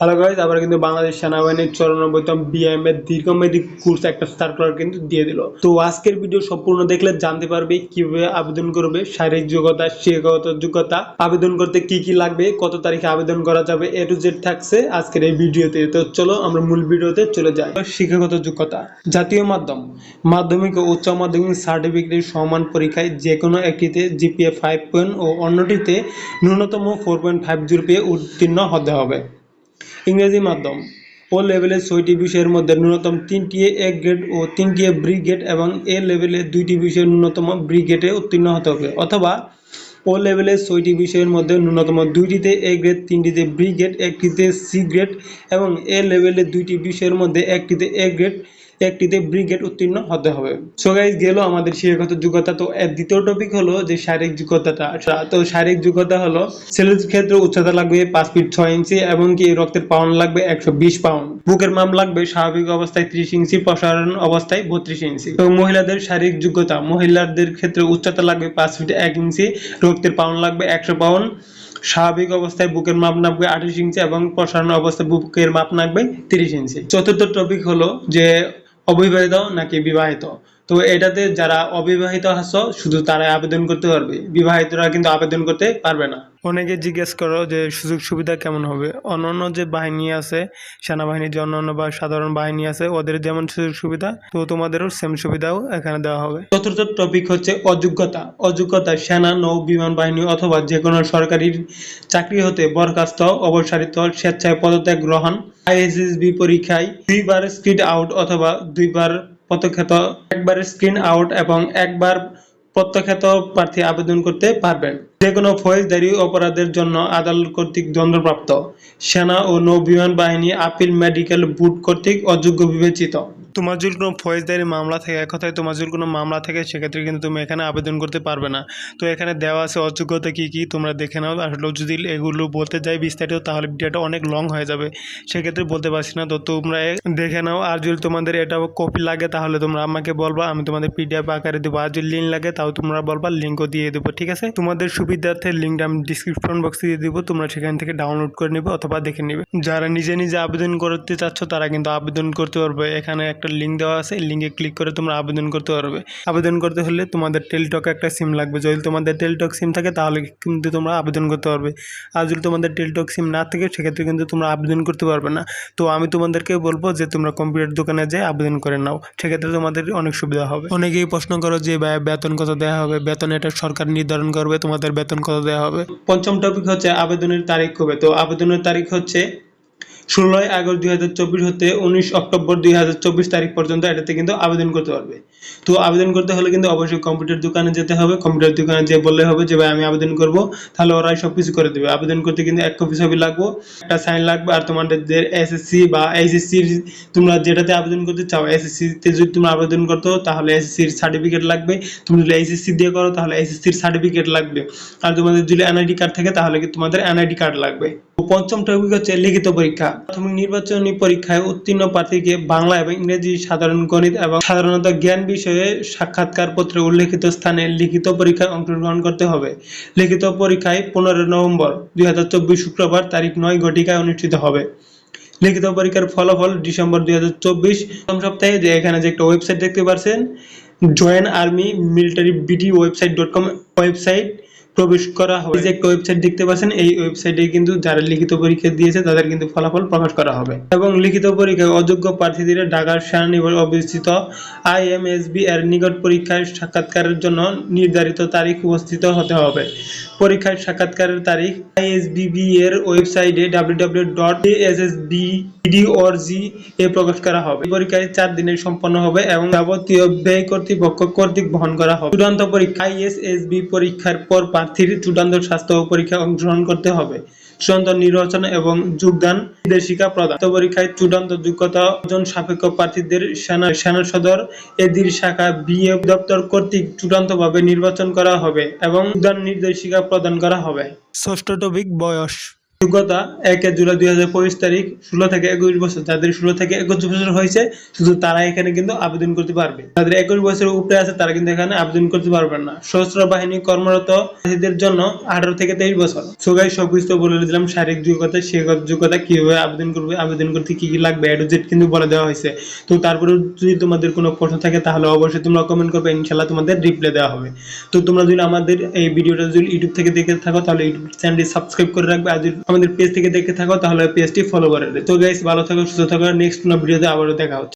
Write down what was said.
Hello guys আবার কিন্তু বাংলাদেশ সেনাবাহিনীর চৌরানব্বইতম বিএম এর দীর্ঘমেয়াদী কোর্স একটা সার্কুলার কিন্তু দিয়ে দিল। তো আজকের ভিডিও সম্পূর্ণ দেখলে জানতে পারবে কীভাবে আবেদন করবে, শারীরিক যোগ্যতা, শিক্ষাগত যোগ্যতা, আবেদন করতে কি কি লাগবে, কত তারিখে আবেদন করা যাবে, এ টু জেড থাকছে আজকের এই ভিডিওতে তো চলো আমরা মূল ভিডিওতে চলে যাই। শিক্ষাগত যোগ্যতা, জাতীয় মাধ্যম, মাধ্যমিক ও উচ্চ মাধ্যমিক সার্টিফিকেটের সমান পরীক্ষায় যে কোনো একটিতে জিপিএ ফাইভ পয়েন্ট ও অন্যটিতে ন্যূনতম ফোর পয়েন্ট ফাইভ জিরো পেয়ে উত্তীর্ণ হতে হবে। ইংরেজি মাধ্যম। ও লেভেলের ছয়টি বিষয়ের মধ্যে ন্যূনতম তিনটি এ গ্রেড ও তিনটি এ ব্রি গ্রেড এবং এ লেভেলে দুইটি বিষয়ে ন্যূনতম ব্রি গ্রেডে উত্তীর্ণ হতে হবে। অথবা ও লেভেলের ছয়টি বিষয়ের মধ্যে ন্যূনতম দুইটিতে এ গ্রেড, তিনটিতে বি গ্রেড একটিতে সি গ্রেড এবং এ লেভেলে দুইটি বিষয়ের মধ্যে একটিতে এ গ্রেড একটিতে ব্রিগেড উত্তীর্ণ হতে হবে। সো গাইজ গেল আমাদের শিক্ষাগত যোগ্যতা। তো দ্বিতীয় টপিক হলো যে শারীরিক যোগ্যতাটা। তো শারীরিক যোগ্যতা হলো ছেলের ক্ষেত্রে উচ্চতা লাগবে পাঁচ ফিট ছয় ইঞ্চি এবং কি রক্তের পাউন্ড লাগবে একশো বিশ পাউন্ড বুকের মাপ লাগবে স্বাভাবিক অবস্থায় ত্রিশ ইঞ্চি, প্রসারণ অবস্থায় বত্রিশ ইঞ্চি। এবং মহিলাদের শারীরিক যোগ্যতা। মহিলাদের ক্ষেত্রে উচ্চতা লাগবে পাঁচ ফিট এক ইঞ্চি, রক্তের পাউন্ড লাগবে একশো পাউন্ড স্বাভাবিক অবস্থায় বুকের মাপ নামবে আঠাশ ইঞ্চি এবং প্রসারণ অবস্থায় বুকের মাপ নামবে তিরিশ ইঞ্চি। চতুর্থ টপিক হলো যে অবিবাহিত নাকি বিবাহিত? তো এটাতে যারা অবিবাহিত আছো শুধু তারাই আবেদন করতে পারবে। বিবাহিতরা কিন্তু আবেদন করতে পারবে না। অনেকে জিজ্ঞেস করো যে সুযোগ সুবিধা কেমন হবে? অন্যান্য যে বাহিনী আছে সেনাবাহিনীর যে অন্যান্য বা সাধারণ বাহিনী আছে ওদের যেমন সুযোগ সুবিধা তো তোমাদেরও সেম সুবিধাও এখানে দেওয়া হবে। চতুর্থ টপিক হচ্ছে অযোগ্যতা। অযোগ্যতা সেনা নৌ বিমান বাহিনী অথবা যে কোনো সরকারি চাকরি হতে বরখাস্ত অবসারিত স্বেচ্ছায় পদত্যাগ গ্রহণ আইএসএসবি পরীক্ষায় দুইবার স্কিড আউট অথবা দুইবার প্রত্যাখ্যাত একবার স্ক্রিন আউট এবং একবার প্রত্যাখ্যাত প্রার্থী আবেদন করতে পারবেন। যে কোনো ফৌজদারি অপরাধের জন্য আদালত কর্তৃক দণ্ডপ্রাপ্ত সেনা ও নৌ বিমান বাহিনী আপিল মেডিকেল বুট কর্তৃক অযোগ্য বিবেচিত। তোমার যদি কোনো ফৌজদারি মামলা থাকে, এক কথায় তোমার যদি কোনো মামলা থাকে, সেক্ষেত্রে কিন্তু তুমি এখানে আবেদন করতে পারবে না। তো এখানে দেওয়া আছে অযোগ্যতা কী কী তোমরা দেখে নাও। আসলে যদি এগুলো বলতে যাই বিস্তারিত, তাহলে ভিডিওটা অনেক লং হয়ে যাবে। সেক্ষেত্রে বলতে পারছি না, তো তোমরা দেখে নাও। আর যদি তোমাদের এটা কপি লাগে, তাহলে তোমরা আমাকে বলবা, আমি তোমাদের পিডিএফ আকারে দেবো। আর যদি লিঙ্ক লাগে, তাও তোমরা বলবা লিঙ্কও দিয়ে দেবো, ঠিক আছে? তোমাদের সুবিধার্থে লিঙ্কটা আমি ডিসক্রিপশন বক্সে দিয়ে দেবো, তোমরা সেখান থেকে ডাউনলোড করে নেবে অথবা দেখে নেবে। যারা নিজে নিজে আবেদন করতে চাচ্ছ, তারা কিন্তু আবেদন করতে পারবে। এখানে একটা লিঙ্ক দেওয়া আছে লিঙ্কে ক্লিক করে তোমরা আবেদন করতে পারবে। আবেদন করতে হলে তোমাদের টেলটক একটা সিম লাগবে। যদি তোমাদের টেলটক সিম থাকে তাহলে কিন্তু তোমরা আবেদন করতে পারবে। আর যদি তোমাদের টেলটক সিম না থাকে সেক্ষেত্রে কিন্তু তোমরা আবেদন করতে পারবে না। তো আমি তোমাদেরকে বলব যে তোমরা কম্পিউটার দোকানে যেয়ে আবেদন করে নাও। সেক্ষেত্রে তোমাদের অনেক সুবিধা হবে। অনেকেই প্রশ্ন করো যে বেতন কত দেওয়া হবে? বেতন এটা সরকার নির্ধারণ করবে তোমাদের বেতন কত দেওয়া হবে? পঞ্চম টপিক হচ্ছে আবেদনের তারিখ কবে? তো আবেদনের তারিখ হচ্ছে ষোলোই আগস্ট দুই হাজার চব্বিশ হতে উনিশ অক্টোবর দুই হাজার চব্বিশ তারিখ পর্যন্ত এটাতে কিন্তু আবেদন করতে পারবে। তো আবেদন করতে হলে কিন্তু অবশ্যই কম্পিউটার দোকানে যেতে হবে। কম্পিউটার দোকানে যেয়ে বললে হবে যে, ভাই, আমি আবেদন করব। তাহলে ওরাই সব কিছু করে দেবে। আবেদন করতে কিন্তু এক কপি ছবি লাগবে, একটা সাইন লাগবে আর তোমাদের যে এসএসসি বা এইচএসসি তোমরা যেটাতে আবেদন করতে চাও এসএসসি তে যদি তোমরা আবেদন করতে তাহলে এসএসসির সার্টিফিকেট লাগবে। তুমি যদি এইচএসসি দিয়ে করো, তাহলে এইচএসসির সার্টিফিকেট লাগবে। আর তোমাদের যদি এনআইডি কার্ড থাকে, তাহলে কি তোমাদের এনআইডি কার্ড লাগবে। পঞ্চম টপিক হচ্ছে লিখিত পরীক্ষা। প্রাথমিক নির্বাচনী পরীক্ষায় উত্তীর্ণ প্রার্থীকে বাংলা এবং ইংরেজি সাধারণ গণিত এবং সাধারণত জ্ঞান বিষয়ে সাক্ষাৎকার পত্রে উল্লেখিত স্থানে লিখিত পরীক্ষায় অংশগ্রহণ করতে হবে। লিখিত পরীক্ষায় পনেরো নভেম্বর দুই হাজার চব্বিশ শুক্রবার তারিখ নয় ঘটিকায় অনুষ্ঠিত হবে। লিখিত পরীক্ষার ফলাফল ডিসেম্বর দুই হাজার চব্বিশ। প্রথম সপ্তাহে যে এখানে যে একটা ওয়েবসাইট দেখতে পাচ্ছেন join army military BD website dot com website. প্রবেশ করা হবে যে একটা ওয়েবসাইট দেখতে পাচ্ছেন, এই ওয়েবসাইটে কিন্তু যারা লিখিত পরীক্ষা দিয়েছে, তাদের কিন্তু ফলাফল প্রকাশ করা হবে। এবং লিখিত পরীক্ষায় অযোগ্য প্রার্থীদের ঢাকার সেনানিবাসে অবস্থিত আইএমএসবি এর নিকট পরীক্ষায় সাক্ষাৎকারের জন্য নির্ধারিত তারিখ উপস্থিত হতে হবে। পরীক্ষায় সাক্ষাৎকারের তারিখ আইএসবিবি এর ওয়েবসাইটে প্রকাশ করা হবে। পরীক্ষায় চার দিনে সম্পন্ন হবে এবং যাবতীয় ব্যয় কর্তৃপক্ষ কর্তৃক বহন করা হবে। চূড়ান্ত পরীক্ষা আইএসএসবি পরীক্ষার পর প্রার্থীর চূড়ান্ত স্বাস্থ্য পরীক্ষায় অংশগ্রহণ করতে হবে। চূড়ান্ত নির্বাচন এবং যোগদান নির্দেশিকা প্রদান। পরীক্ষায় চূড়ান্ত যোগ্যতা অর্জন সাপেক্ষ প্রার্থীদের সেনা সেনা সদর এদির শাখা বিএ দপ্তর কর্তৃক চূড়ান্তভাবে নির্বাচন করা হবে এবং যোগদান নির্দেশিকা প্রদান করা হবে। ষষ্ঠ টপিক বয়স। যোগ্যতা এক জুলাই দুই হাজার পঁচিশ তারিখ ষোলো থেকে একুশ বছর, যাদের ষোলো থেকে একুশ বছর হয়েছে, শুধু তারা এখানে কিন্তু আবেদন করতে পারবে। যাদের একুশ বছরের উপরে আছে, তারা কিন্তু এখানে আবেদন করতে পারবেন না। সশস্ত্র বাহিনী কর্মরত প্রার্থীদের জন্য আঠারো থেকে তেইশ বছর। সোগাই সবকিছু বলে দিলাম, শারীরিক যোগ্যতা, শিক্ষাগত যোগ্যতা, কীভাবে আবেদন করবে, আবেদন করতে কি কি লাগবে এ টু জেড কিন্তু বলে দেওয়া হয়েছে। তো তারপরে যদি তোমাদের কোনো প্রশ্ন থাকে, তাহলে অবশ্যই তোমরা কমেন্ট করবে ইনশাল্লাহ তোমাদের রিপ্লাই দেওয়া হবে। তো তোমরা যদি আমাদের এই ভিডিওটা যদি ইউটিউব থেকে দেখে থাকো, তাহলে ইউটিউব চ্যানেলটি সাবস্ক্রাইব করে রাখবে। আর যদি আমাদের পেজ থেকে দেখে থাকো, তাহলে পেজটি ফলো করে তো গাইস ভালো থাকো, সুস্থ থাকো নেক্সট কোনো ভিডিওতে আবারও দেখা হচ্ছে।